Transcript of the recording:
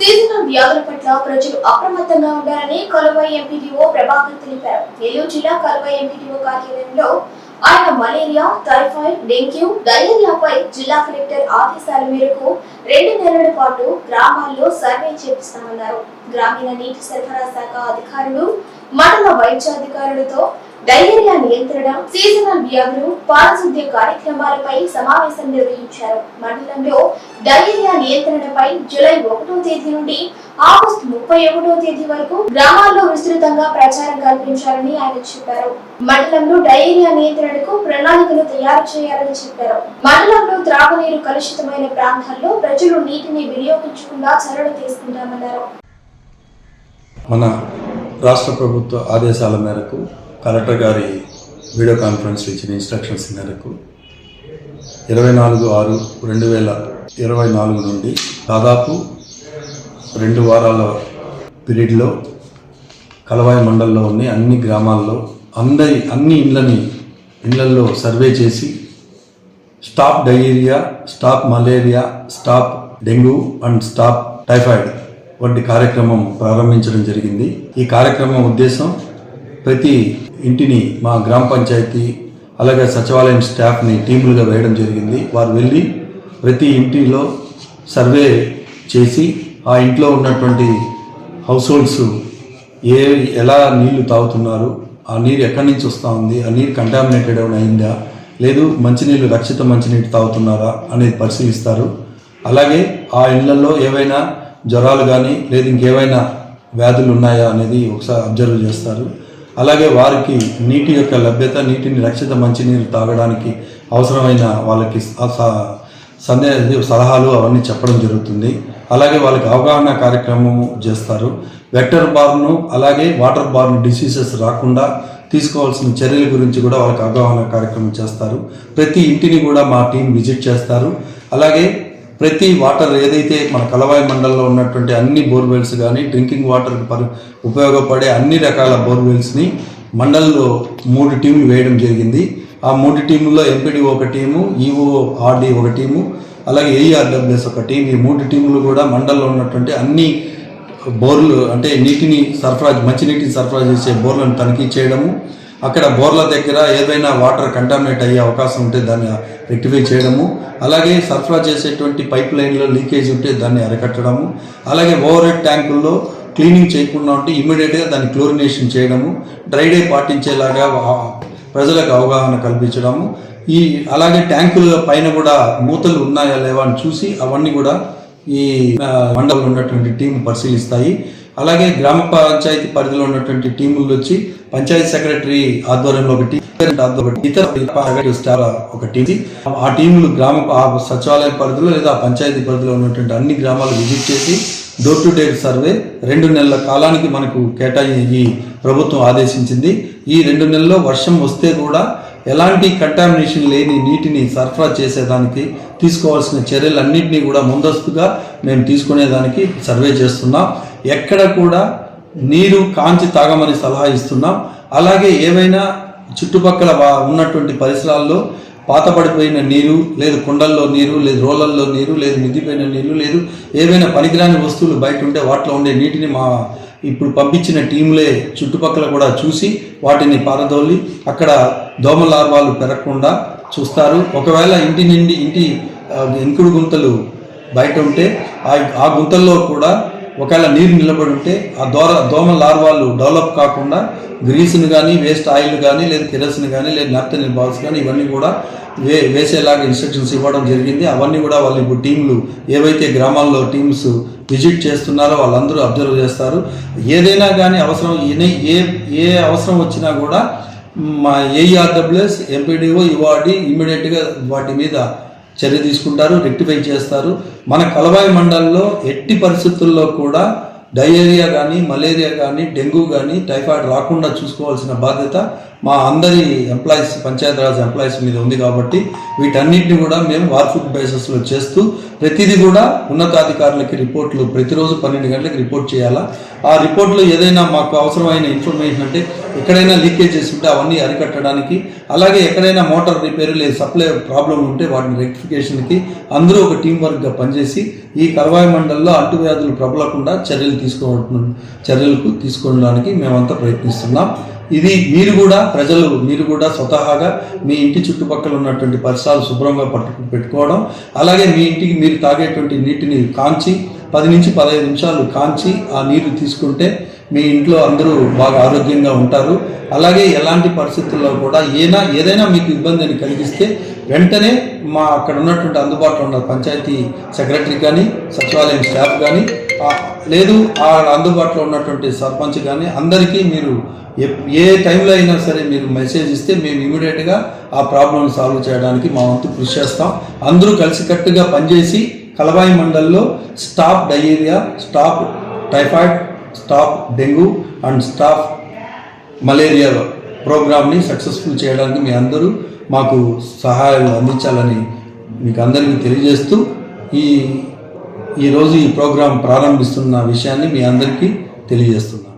Seasonal వ్యాధుల పట్ల ప్రజలు అప్రమత్తంగా ఉండాలని కలువై ఎంపీడీఓ ప్రభాకర్ తెలిపారు. నెల్లూరు జిల్లా కలువై ఎంపీడీఓ కార్యాలయంలో ఆయన మలేరియా టైఫాయిడ్ డెంగ్యూ డయేరియాపై జిల్లా కలెక్టర్ ఆదేశాల మేరకు రెండు నెలల పాటు గ్రామాల్లో సర్వే చేపిస్తామన్నారు. గ్రామీణ నీటి సరఫరా శాఖ అధికారులు మండల వైద్యాధికారులతో డైరియా నియంత్రణ సీజనల్ వ్యాధులు పారిశుద్ధ్య కార్యక్రమాలపై సమావేశం నిర్వహించారు. మండలంలో డైరియా నియంత్రణపై జూలై ఒకటో తేదీ నుండి ఆగస్టు ముప్పై ఒకటో తేదీ వరకు గ్రామాల్లో విస్తృతంగా ప్రచారం కల్పించాలని ఆయన చెప్పారు. మండలంలో డైరియా నియంత్రణకు ప్రణాళికలు తయారు చేయాలని చెప్పారు. మండలంలో త్రాగునీరు కలుషితమైన ప్రాంతాల్లో ప్రజలు నీటిని వినియోగించకుండా చర్యలు తీసుకుంటామన్నారు. మన రాష్ట్ర ప్రభుత్వ ఆదేశాల మేరకు కలెక్టర్ గారి వీడియో కాన్ఫరెన్స్ ఇచ్చిన ఇన్స్ట్రక్షన్స్ మేరకు ఇరవై నాలుగు ఆరు రెండు వేల ఇరవై నాలుగు నుండి దాదాపు రెండు వారాల పీరియడ్లో కలవాయి మండలంలో ఉన్న అన్ని గ్రామాల్లో అందరి అన్ని ఇండ్లని ఇండ్లలో సర్వే చేసి stop diarrhoea stop malaria stop dengue and stop typhoid వంటి కార్యక్రమం ప్రారంభించడం జరిగింది. ఈ కార్యక్రమం ఉద్దేశం ప్రతి ఇంటిని మా గ్రామ పంచాయతీ అలాగే సచివాలయం స్టాఫ్ని టీములుగా వేయడం జరిగింది. వారు వెళ్ళి ప్రతి ఇంటిలో సర్వే చేసి ఆ ఇంట్లో ఉన్నటువంటి హౌస్ హోల్డ్స్ ఏ ఎలా నీళ్ళు తాగుతున్నారు ఆ నీరు ఎక్కడి నుంచి వస్తూ ఉంది ఆ నీరు కంటామినేటెడ్ ఏమైనా అయిందా లేదు మంచినీళ్ళు రక్షిత మంచినీరు తాగుతున్నారా అనేది పరిశీలిస్తారు. అలాగే ఆ ఇళ్ళలో ఏవైనా జ్వరాలు కానీ లేదు ఇంకేవైనా వ్యాధులు ఉన్నాయా అనేది ఒకసారి అబ్జర్వ్ చేస్తారు. అలాగే వారికి నీటి యొక్క లభ్యత నీటిని రక్షిత మంచినీరు తాగడానికి అవసరమైన వాళ్ళకి స- సందే సలహాలు అవన్నీ చెప్పడం జరుగుతుంది. అలాగే వాళ్ళకి అవగాహన కార్యక్రమం చేస్తారు. వెక్టర్ బార్ను అలాగే వాటర్ బార్న్ డిసీజెస్ రాకుండా తీసుకోవాల్సిన చర్యల గురించి కూడా వాళ్ళకి అవగాహన కార్యక్రమం చేస్తారు. ప్రతి ఇంటిని కూడా మా టీం విజిట్ చేస్తారు. అలాగే ప్రతి వాటర్ ఏదైతే మన కలవాయి మండలంలో ఉన్నటువంటి అన్ని బోర్వెల్స్ కానీ డ్రింకింగ్ వాటర్ పరి ఉపయోగపడే అన్ని రకాల బోర్వెల్స్ని మండల్లో మూడు టీంలు వేయడం జరిగింది. ఆ మూడు టీముల్లో ఎంపీడీ ఒక టీము ఈఓ ఆర్డీ ఒక టీము అలాగే ఏఈఆర్డబ్ల్యూఎస్ ఒక టీం. ఈ మూడు టీములు కూడా మండల్లో ఉన్నటువంటి అన్ని బోర్లు అంటే నీటిని సరఫరా మంచినీటిని సరఫరా చేసే బోర్లను తనిఖీ చేయడము అక్కడ బోర్ల దగ్గర ఏదైనా వాటర్ కంటామినేట్ అయ్యే అవకాశం ఉంటే దాన్ని రెక్టిఫై చేయడము. అలాగే సరఫరా చేసేటువంటి పైప్ లైన్లో లీకేజ్ ఉంటే దాన్ని అరికట్టడము. అలాగే ఓవర్ హెడ్ ట్యాంకుల్లో క్లీనింగ్ చేయకుండా ఉంటే ఇమీడియట్గా దాన్ని క్లోరినేషన్ చేయడము. డ్రై డే పాటించేలాగా ప్రజలకు అవగాహన కల్పించడము. ఈ అలాగే ట్యాంకుల పైన కూడా మూతలు ఉన్నాయా లేవా అని చూసి అవన్నీ కూడా ఈ మండలంలో ఉన్నటువంటి టీం పరిశీలిస్తాయి. అలాగే గ్రామ పంచాయతీ పరిధిలో ఉన్నటువంటి టీములు వచ్చి పంచాయతీ సెక్రటరీ ఆధ్వర్యంలో ఒక టీం ఒకటి, ఇతర ఒక టీం ఆ టీములు గ్రామ ఆ సచివాలయం పరిధిలో లేదా పంచాయతీ పరిధిలో ఉన్నటువంటి అన్ని గ్రామాలు విజిట్ చేసి డోర్ టు డేట్ సర్వే రెండు నెలల కాలానికి మనకు కేటాయి ప్రభుత్వం ఆదేశించింది. ఈ రెండు నెలల్లో వర్షం వస్తే కూడా ఎలాంటి కంటామినేషన్ లేని నీటిని సరఫరా చేసేదానికి తీసుకోవాల్సిన చర్యలన్నింటినీ కూడా ముందస్తుగా మేము తీసుకునేదానికి సర్వే చేస్తున్నాం. ఎక్కడ కూడా నీరు కాంచి తాగమని సలహా ఇస్తున్నాం. అలాగే ఏవైనా చుట్టుపక్కల వా- ఉన్నటువంటి పరిసరాల్లో పాతపడిపోయిన నీరు లేదు కుండల్లో నీరు లేదు రోలల్లో నీరు లేదు మిద్దిపోయిన నీరు లేదు ఏవైనా పనికిరాని వస్తువులు బయట ఉంటే వాటిలో ఉండే నీటిని మా ఇప్పుడు పంపించిన టీములే చుట్టుపక్కల కూడా చూసి వాటిని పారదోలి అక్కడ దోమ లార్వాలు పెరగకుండా చూస్తారు. ఒకవేళ ఇంటి నుండి ఇంటి ఆ, ఇంకుడు గుంతలు బయట ఉంటే ఆ గుంతల్లో కూడా ఒకవేళ నీరు నిలబడి ఉంటే ఆ దోర దోమ లార్వాలు డెవలప్ కాకుండా గ్రీస్ని కానీ వేస్ట్ ఆయిల్ కానీ లేదా కిరసిన్ కానీ లేదా నాప్తనిల్ బాల్స్ కానీ ఇవన్నీ కూడా వే వేసేలాగా ఇన్స్ట్రక్షన్స్ ఇవ్వడం జరిగింది. అవన్నీ కూడా వాళ్ళు ఇప్పుడు టీంలు ఏవైతే గ్రామాల్లో టీమ్స్ విజిట్ చేస్తున్నారో వాళ్ళందరూ అబ్జర్వ్ చేస్తారు. ఏదైనా కానీ అవసరం ఏ- ఏ అవసరం వచ్చినా కూడా మా ఏఈఆర్డబ్ల్యూఎస్ ఎంపీడీఓ ఇవాడి ఇమీడియట్గా వాటి మీద చర్య తీసుకుంటారు రెక్టిఫై చేస్తారు. మన కలవాయి మండలంలో ఎట్టి పరిస్థితుల్లో కూడా డయేరియా కానీ మలేరియా కానీ డెంగ్యూ కానీ టైఫాయిడ్ రాకుండా చూసుకోవాల్సిన బాధ్యత మా అందరి ఎంప్లాయీస్ పంచాయతీరాజ్ ఎంప్లాయీస్ మీద ఉంది కాబట్టి వీటన్నిటిని కూడా మేము వార్ఫుడ్ బేసెస్లో బేసిస్లో చేస్తూ ప్రతిదీ కూడా ఉన్నతాధికారులకి రిపోర్ట్లు ప్రతిరోజు పన్నెండు గంటలకు రిపోర్ట్ చేయాలా? ఆ రిపోర్ట్లో ఏదైనా మాకు అవసరమైన ఇన్ఫర్మేషన్ అంటే ఎక్కడైనా లీకేజెస్ ఉంటే అవన్నీ అరికట్టడానికి అలాగే ఎక్కడైనా మోటార్ రిపేర్ లేదు సప్లై ప్రాబ్లం ఉంటే వాటిని రెక్టిఫికేషన్కి అందరూ ఒక టీం వర్క్గా పనిచేసి ఈ కరవాయి మండలంలో అంటువ్యాధులు ప్రబలకుండా చర్యలు తీసుకోవడం చర్యలకు తీసుకోవడానికి మేమంతా ప్రయత్నిస్తున్నాం. ఇది మీరు కూడా ప్రజలు మీరు కూడా స్వతహాగా మీ ఇంటి చుట్టుపక్కల ఉన్నటువంటి పరిసరాలు శుభ్రంగా పట్టు పెట్టుకోవడం అలాగే మీ ఇంటికి మీరు తాగేటువంటి నీటిని కాంచి పది నుంచి పదహైదు నిమిషాలు కాంచి ఆ నీరు తీసుకుంటే మీ ఇంట్లో అందరూ బాగా ఆరోగ్యంగా ఉంటారు. అలాగే ఎలాంటి పరిస్థితుల్లో కూడా ఏనా ఏదైనా మీకు ఇబ్బందిని కలిగిస్తే వెంటనే మా అక్కడ ఉన్నటువంటి అందుబాటులో ఉన్న పంచాయతీ సెక్రటరీ కానీ సచివాలయం స్టాఫ్ కానీ లేదు అందుబాటులో ఉన్నటువంటి సర్పంచ్ కానీ అందరికీ మీరు ఏ టైంలో అయినా సరే మీరు మెసేజ్ ఇస్తే మేము ఇమీడియట్గా ఆ ప్రాబ్లం సాల్వ్ చేయడానికి మా వంతు కృషి చేస్తాం. అందరూ కలిసికట్టుగా పనిచేసి కలవాయి మండల్లో stop diarrhoea stop typhoid stop dengue and stop malaria ప్రోగ్రామ్ని సక్సెస్ఫుల్ చేయడానికి మీ అందరూ మాకు సహాయాలు అందించాలని మీకు అందరికీ తెలియజేస్తూ ఈ ఈరోజు ఈ ప్రోగ్రాం ప్రారంభిస్తున్న విషయాన్ని మీ అందరికీ తెలియజేస్తున్నాను.